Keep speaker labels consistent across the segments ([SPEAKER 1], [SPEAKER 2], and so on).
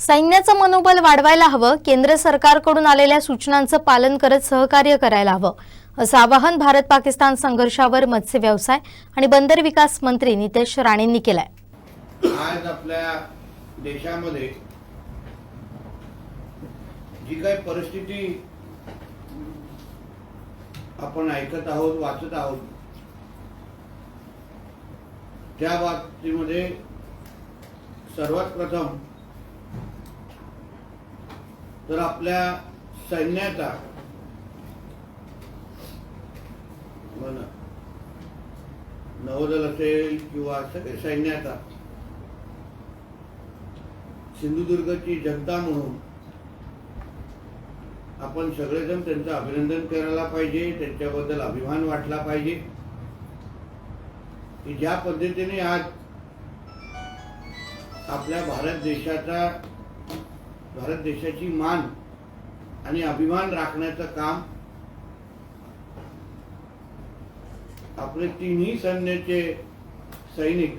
[SPEAKER 1] सैन्याचं मनोबल वाढवायला हवं केंद्र सरकारकडून आलेल्या सूचनांचं पालन करत सहकार्य करायला हवं असं आवाहन भारत पाकिस्तान संघर्षावर मत्स्य व्यवसाय आणि बंदर विकास मंत्री नितेश राणेंनी केलंय.
[SPEAKER 2] आज आपल्या देशामध्ये जी काही परिस्थिती आपण ऐकत आहोत वाचत आहोत त्या बाबतीमध्ये सर्वात प्रथम तर आपल्या सैन्याचा नौदल असेल किंवा सगळे सैन्याचा सिंधुदुर्गची जनता म्हणून आपण सगळेजण त्यांचं अभिनंदन करायला पाहिजे त्यांच्याबद्दल अभिमान वाटला पाहिजे. की ज्या पद्धतीने आज आपल्या भारत देशाचा भारत देशाची मान आणि अभिमान राखण्याचं काम आपले तिन्ही सैन्याचे सैनिक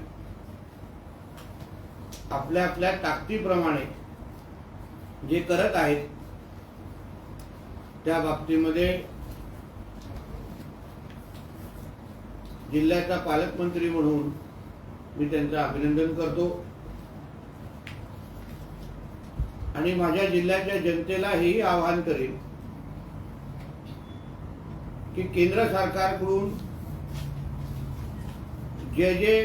[SPEAKER 2] आपल्या आपल्या ताकदीप्रमाणे जे करत आहेत त्या बाबतीमध्ये जिल्ह्याचा पालकमंत्री म्हणून मी त्यांचं अभिनंदन करतो. आणि माझ्या जिल्ह्याच्या जनतेला हेही आवाहन करेन की केंद्र सरकारकडून जे जे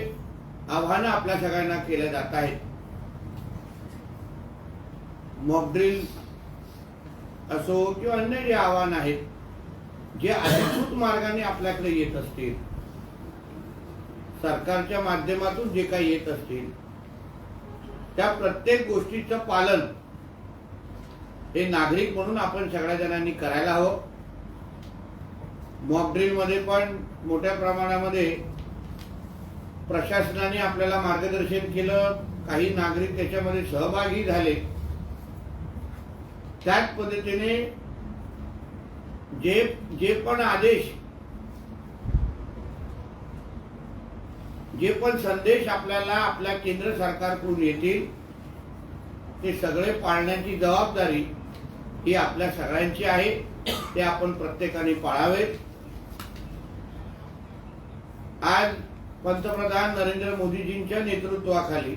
[SPEAKER 2] आव्हानं आपल्या सगळ्यांना केल्या जात आहेत मॉकड्रिल असो किंवा अन्य जे आव्हान आहेत जे अधिकृत मार्गाने आपल्याकडे येत असतील सरकारच्या माध्यमातून जे काही येत असतील त्या प्रत्येक गोष्टीचं पालन हे नागरिक म्हणून आपण सगळ्या जणांनी करायला हवं. मॉकड्रिलमध्ये पण मोठ्या प्रमाणामध्ये प्रशासनाने आपल्याला मार्गदर्शन केलं काही नागरिक त्याच्यामध्ये सहभागी झाले. त्याच पद्धतीने जे जे पण आदेश जे पण संदेश आपल्याला आपल्या केंद्र सरकारकडून येतील ते सगळे पाळण्याची जबाबदारी ही आपल्या सगळ्यांची आहे. ते आपण प्रत्येकाने पाळावे. आज पंतप्रधान नरेंद्र मोदीजींच्या नेतृत्वाखाली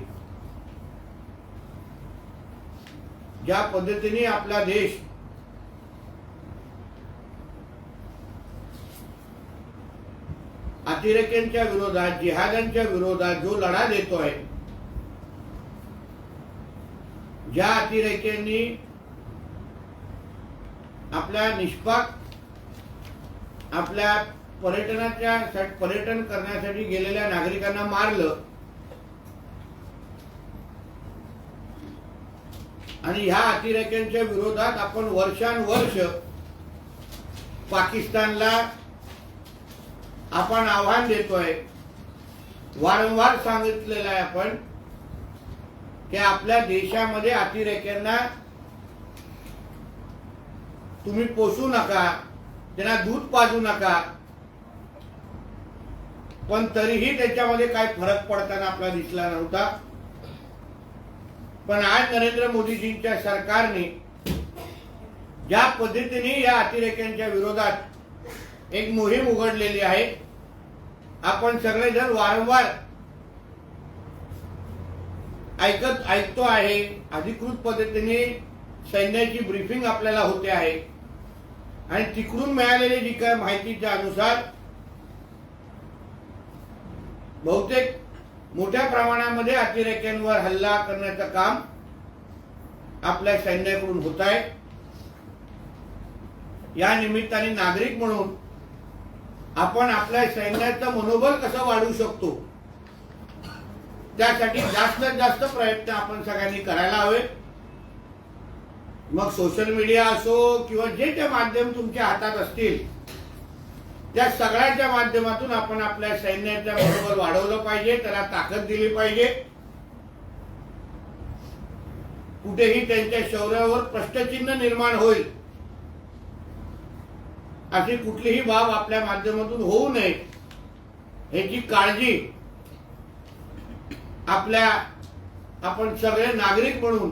[SPEAKER 2] ज्या पद्धतीने आपला देश अतिरेक्यांच्या विरोधात जिहाद्यांच्या विरोधात जो लढा देतोय ज्या अतिरेक्यांनी आपल्या निष्पाक आपल्या पर्यटनाच्या पर्यटन करण्यासाठी गेलेल्या नागरिकांना मारलं. आणि ह्या अतिरेक्यांच्या विरोधात आपण वर्षानुवर्ष पाकिस्तानला आपण आव्हान देतोय. वारंवार सांगितलेलं आहे आपण की आपल्या देशामध्ये अतिरेक्यांना तुम्ही पोसू नका त्यांना दूध पाजू नका. पण तरीही त्याच्यामध्ये काय फरक पडताना आपला दिसला नव्हता. पण आज नरेंद्र मोदीजींच्या सरकारने ज्या पद्धतीने या अतिरेक्यांच्या विरोधात एक मोहीम उघडलेली आहे आपण सगळेजण वारंवार ऐकत ऐकतो आहे अधिकृत पद्धतीने सैन्याची ब्रीफिंग आपल्याला होते आहे. आणि तिकडून मिळालेली जी काय माहितीच्या अनुसार बहुतेक मोठ्या प्रमाणामध्ये अतिरेक्यांवर हल्ला करण्याचं काम आपल्या सैन्याकडून होत आहे. या निमित्ताने नागरिक म्हणून आपण आपल्या सैन्याचं मनोबल कसं वाढवू शकतो त्यासाठी जास्तीत जास्त प्रयत्न आपण सगळ्यांनी करायला हवे. मग सोशल मीडिया असो किंवा जे जे माध्यम तुमच्या हातात असतील त्या सगळ्याच्या माध्यमातून आपण आपल्या सैन्याच्या बरोबर वाढवलं पाहिजे त्याला ताकद दिली पाहिजे. कुठेही त्यांच्या शौर्यावर प्रश्नचिन्ह निर्माण होईल. अशी कुठलीही बाब आपल्या माध्यमातून होऊ नये. ह्याची काळजी आपल्या आपण सगळे नागरिक म्हणून